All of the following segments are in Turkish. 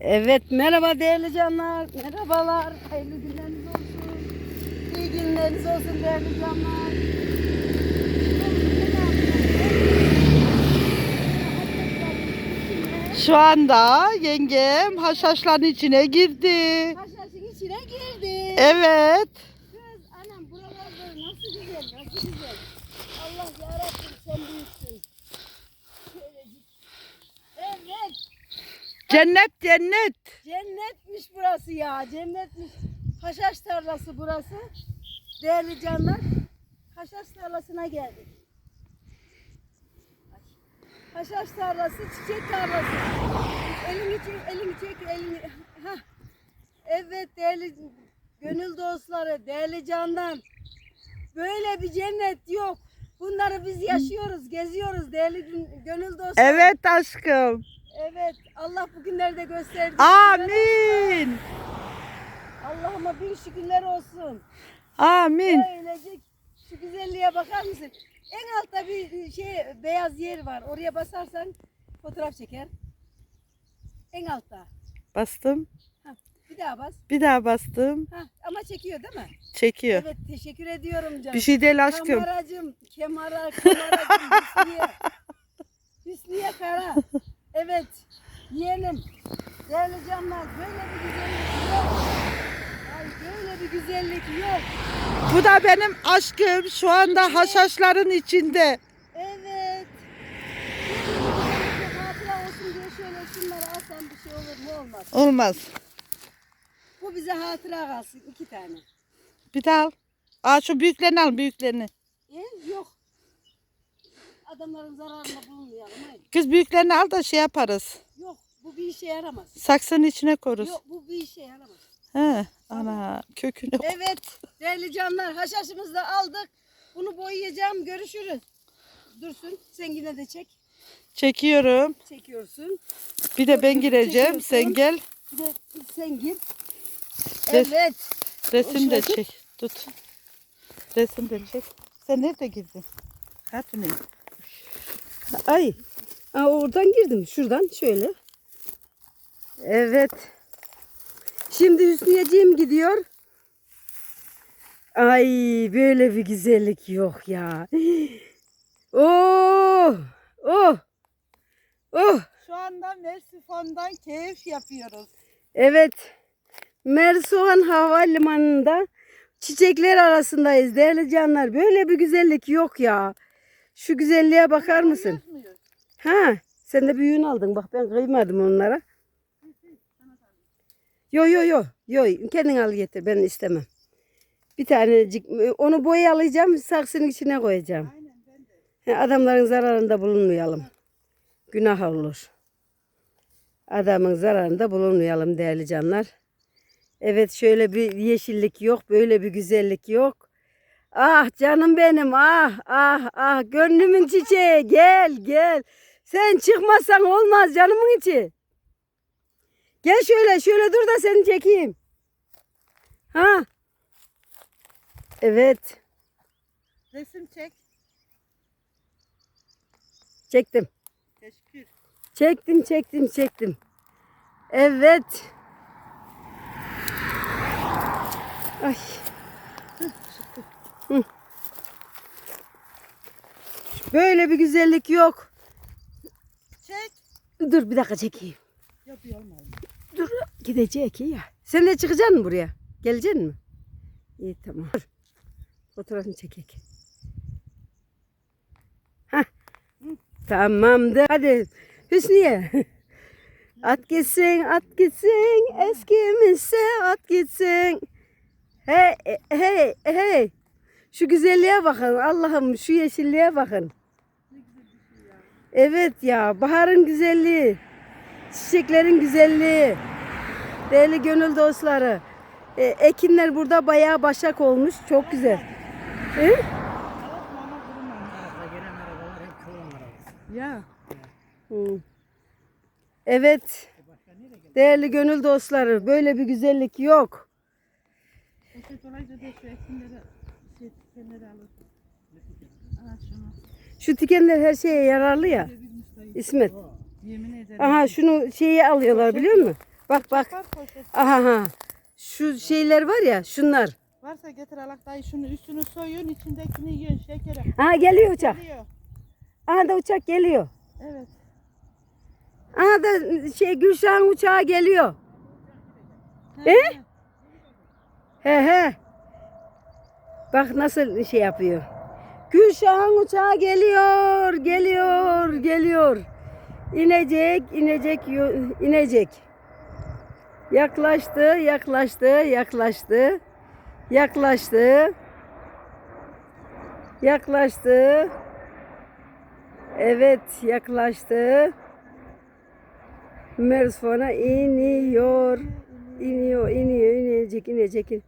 Evet merhaba değerli canlar. Merhabalar. Hayırlı günleriniz olsun. İyi günleriniz olsun değerli canlar. Şu anda yengem haşhaşların içine girdi. Haşhaşın içine girdi. Evet. Kız anam buralar böyle nasıl güzel nasıl güzel. Allah yarabbim sen büyüksün. Şöylecik. Evet. Cennet cennet. Cennetmiş burası ya. Cennetmiş. Haşhaş tarlası burası. Değerli canlar. Haşhaş tarlasına geldik. Haşhaş tarlası, çiçek tarlası. Elini çek, elini çek, elini. Hah. Evet değerli gönül dostları, değerli canlar. Böyle bir cennet yok. Bunları biz yaşıyoruz, geziyoruz değerli gönül dostları. Evet aşkım. Evet. Allah bugünleri de gösterdi. Amin. Allah'ıma bin şükürler olsun. Amin. Böylecek şu güzelliğe bakar mısın? En altta bir şey beyaz yer var. Oraya basarsan fotoğraf çeker. En altta. Bastım. Ha, bir daha bas. Bir daha bastım. Ha, ama çekiyor değil mi? Çekiyor. Evet teşekkür ediyorum canım. Bir şey değil aşkım. Kameracım, kemara, kameracım, Hüsniye. Hüsniye Kara. Evet, yeğenim. Değerli canlar, böyle bir güzellik yok. Ay böyle bir güzellik yok. Bu da benim aşkım şu anda haşhaşların içinde. Evet. Bir hatıra olsun diye şöyle şunları alsam bir şey olur mu olmaz. Olmaz. Bu bize hatıra kalsın iki tane. Bir daha al. Aa şu büyüklerini al büyüklerini. Adamların zararına bulunmayalım. Hayır. Kız büyüklerini al da şey yaparız. Yok bu bir işe yaramaz. Saksının içine koruz. Yok bu bir işe yaramaz. He. Ana kökünü. Evet değerli canlar haşhaşımızı da aldık. Bunu boyayacağım görüşürüz. Dursun sen yine de çek. Çekiyorum. Çekiyorsun. Bir de ben gireceğim. Sen Çekiyorsun. gel. Bir de sen gir. Res- Evet. Resim de çek. Tut. Resim de çek. Sen nerede girdin? Hatune. Ay. Aa, oradan girdim. Şuradan şöyle. Evet. Şimdi Hüsniyeciğim gidiyor. Ay böyle bir güzellik yok ya. Oh! Oh! Oh! Şu anda Mersifon'dan keyif yapıyoruz. Evet. Mersoğan Havalimanı'nda çiçekler arasındayız değerli canlar. Böyle bir güzellik yok ya. Şu güzelliğe bakar mısın? Ha, sen de büyüğünü aldın. Bak ben kıymadım onlara. Yo yo yo. Yo kendin al getir. Ben istemem. Bir tanecik onu boyalayacağım, saksının içine koyacağım. Adamların zararında bulunmayalım. Günah olur. Adamın zararında bulunmayalım değerli canlar. Evet şöyle bir yeşillik yok, böyle bir güzellik yok. Ah canım benim, ah ah ah gönlümün çiçeği gel gel. Sen çıkmazsan olmaz canımın içi. Gel şöyle şöyle dur da seni çekeyim. Ha. Evet Resim çek. çektim. Teşekkür. Çektim çektim çektim. Evet. Ay. Böyle bir güzellik yok. Çek. Dur bir dakika çekeyim. Yapıyor olmaz. Dur gidecek ya. Sen de çıkacaksın mı buraya? Geleceksin mi? İyi tamam. Dur. Fotoğrafını çekek. Hah. Tamamdır. Hadi Hüsniye. At gitsin, at gitsin, eskimizse at gitsin. Hey, hey, hey. Şu güzelliğe bakın Allah'ım, şu yeşilliğe bakın. Evet ya, baharın güzelliği, çiçeklerin güzelliği. Değerli gönül dostları. e, ekinler burada bayağı başak olmuş, çok güzel. Hı? Ya. Evet. Değerli gönül dostları, böyle bir güzellik yok. Şu alır. Şunu. Tikenler her şeye yararlı ya. İsmet. Yemin ederim. Aha şunu şeyi alıyorlar biliyor musun? Bak bak. Aha ha. Şu şeyler var ya şunlar. Varsa getir alak dayı şunu üstünü soyun içindekini yiyin şekere. Aha geliyor uçak. Geliyor. Aha da uçak geliyor. Evet. Aha da şey Gülşah'ın uçağı geliyor. E? He he. Bak nasıl şey yapıyor. Gülşah'ın uçağı geliyor, geliyor, geliyor. İnecek, inecek, inecek. Yaklaştı, yaklaştı, yaklaştı. Yaklaştı. Yaklaştı. Evet, yaklaştı. Mersfon'a iniyor. İniyor, iniyor, inecek, inecek. in-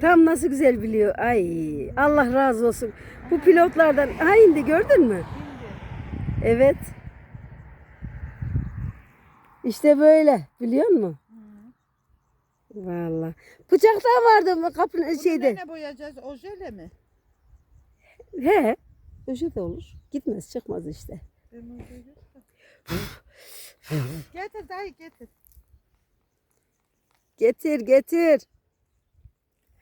Tam nasıl güzel biliyor. Ay Allah razı olsun. Bu pilotlardan ha indi gördün mü? Evet. İşte böyle biliyor musun? Vallahi. Bıçak da vardı mı kapının Bunu şeyde. ne boyayacağız? Ojeyle mi? He. Öyle de olur. Gitmez çıkmaz işte. Oje getir dayı getir. Getir getir.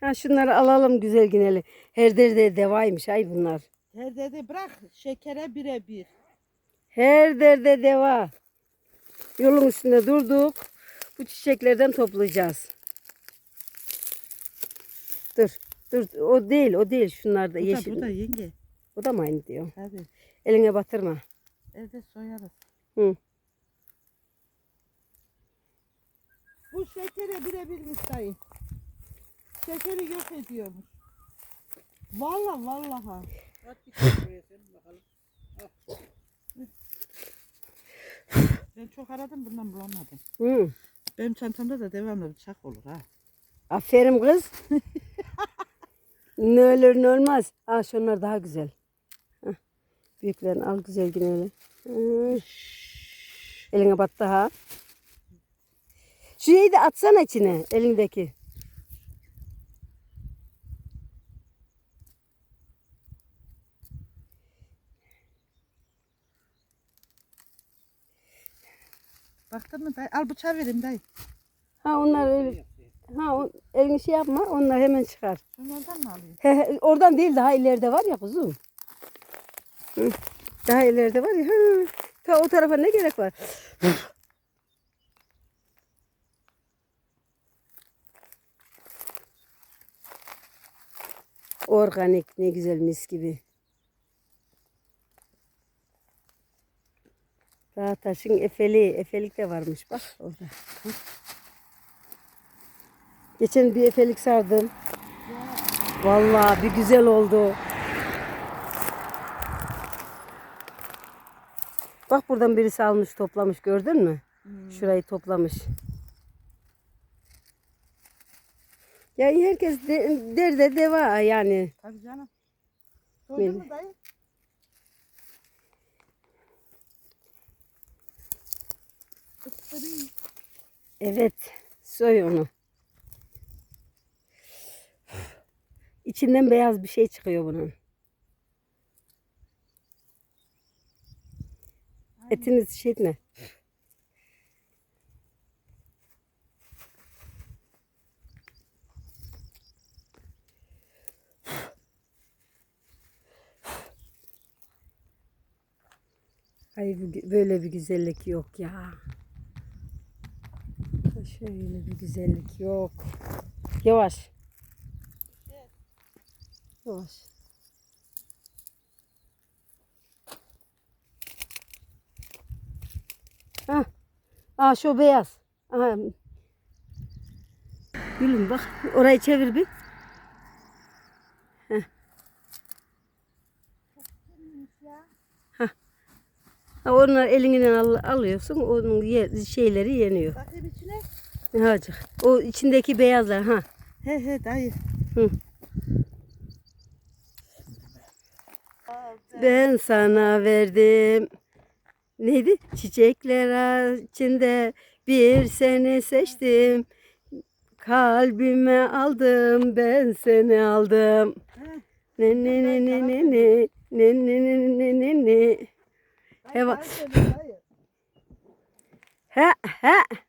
Ha şunları alalım güzel güneli. Her derde devaymış ay bunlar. Her dedi bırak şekere birebir. Her derde deva. Yolun üstünde durduk. Bu çiçeklerden toplayacağız. Dur. Dur. O değil, o değil. Şunlar da Bu da, yeşil. bu da yenge. O da mı aynı diyor? Tabii. Eline batırma. Evde soyarız. Hı. Bu şekere birebirmiş dayı. Şekeri yok ediyormuş. Vallahi vallahi. Ben çok aradım bundan bulamadım. Hı. Benim çantamda da devamlı bıçak olur ha. Aferin kız. ne olur ne olmaz. Aa şunlar daha güzel. Hah. Büyüklerini al güzel güneli. Hı. Eline battı ha. Şurayı da atsana içine elindeki. Baktın mı dayı? Al bıçağı vereyim dayı. Ha onlar öyle. Ha o, elini şey yapma onlar hemen çıkar. Şunlardan mı alayım? He, he, oradan değil daha ileride var ya kuzum. Hı, Daha ileride var ya. Ha, ta o tarafa ne gerek var? Organik ne güzel mis gibi. Daha taşın efeli, efelik de varmış bak orada. Hı. Geçen bir efelik sardım. Vallahi bir güzel oldu. Bak buradan birisi almış toplamış gördün mü? Şurayı toplamış. Ya herkes de, derde deva yani. Tabii canım. Benim. mu dayı? Evet soy onu. İçinden beyaz bir şey çıkıyor bunun. Etiniz şey etme. Ay böyle bir güzellik yok ya. Şöyle bir güzellik yok. Yavaş. Yavaş. Ha. Aa şu beyaz. Aha. Gülüm bak orayı çevir bir. Heh. Ha, onlar elinden al, alıyorsun, onun ye- şeyleri yeniyor. Bakayım içine. Hacık. O içindeki beyazlar ha. He he dayı. Hı. Ben sana verdim. Neydi? Çiçekler içinde bir seni seçtim. Kalbime aldım, ben seni aldım. Ne ne ne ne ne ne ne ne ne ne ne ne. Heva. Dayı, dayı. He he.